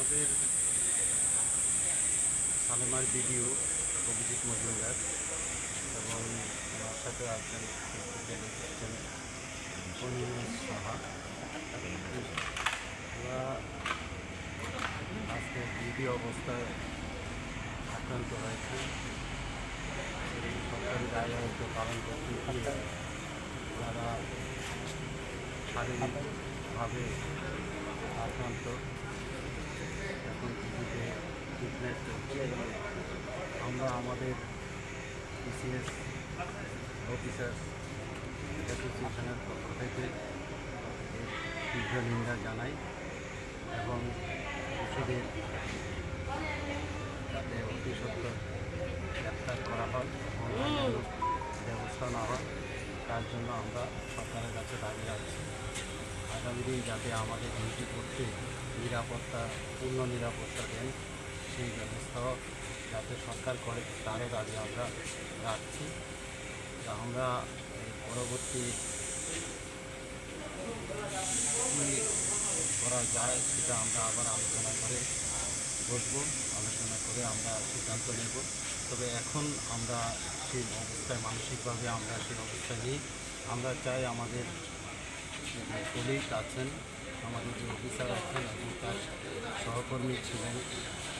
আমাদের সালেমার বিডিও অভিজিৎ মজুমদার এবং আমার সাথে আছেন সাহা। ওরা আজকে বিডি অবস্থায় আক্রান্ত হয়েছেন এই সরকারি দায়িত্ব পালন করতে গিয়ে তারা শারীরিকভাবে আক্রান্ত এখন টিভিতে ট্রিটমেন্ট চলছে আমরা আমাদের পিসিএস অফিসার অ্যাসোসিয়েশনের পক্ষ থেকে তীব্র নিন্দা জানাই এবং ওষুধের যাতে অতি সত্তর গ্রেপ্তার করা হয় এবং ব্যবস্থা নেওয়া হয়, তার জন্য আমরা সরকারের কাছে দাবি রাখছি। আগামী যাতে আমাদের ডিউটি করতে নিরাপত্তা, পূর্ণ নিরাপত্তা দেন, সেই ব্যবস্থাও যাতে সরকার করে, তারও দাবি আমরা রাখছি। তা আমরা পরবর্তী করা যায় সেটা আমরা আবার আলোচনা করে বসবো, আলোচনা করে আমরা সিদ্ধান্ত নেব। তবে এখন আমরা সেই অবস্থায়, মানসিকভাবে আমরা সেই অবস্থায় নেই। আমরা চাই আমাদের কলিগ আছেন, আমাদের যে অফিসার আছেন এবং তার সহকর্মী ছিলেন,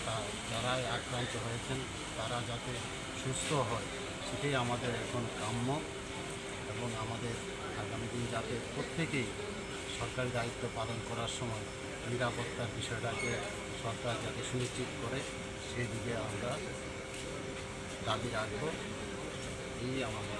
তা যারা আক্রান্ত হয়েছেন, তারা যাতে সুস্থ হয়, সেটাই আমাদের এখন কাম্য এবং আমাদের আগামী দিন যাতে প্রত্যেকেই সরকারি দায়িত্ব পালন করার সময় নিরাপত্তার বিষয়টাকে সরকার যাতে সুনিশ্চিত করে, সেই দিকে আমরা দাবি রাখব। এই আমাদের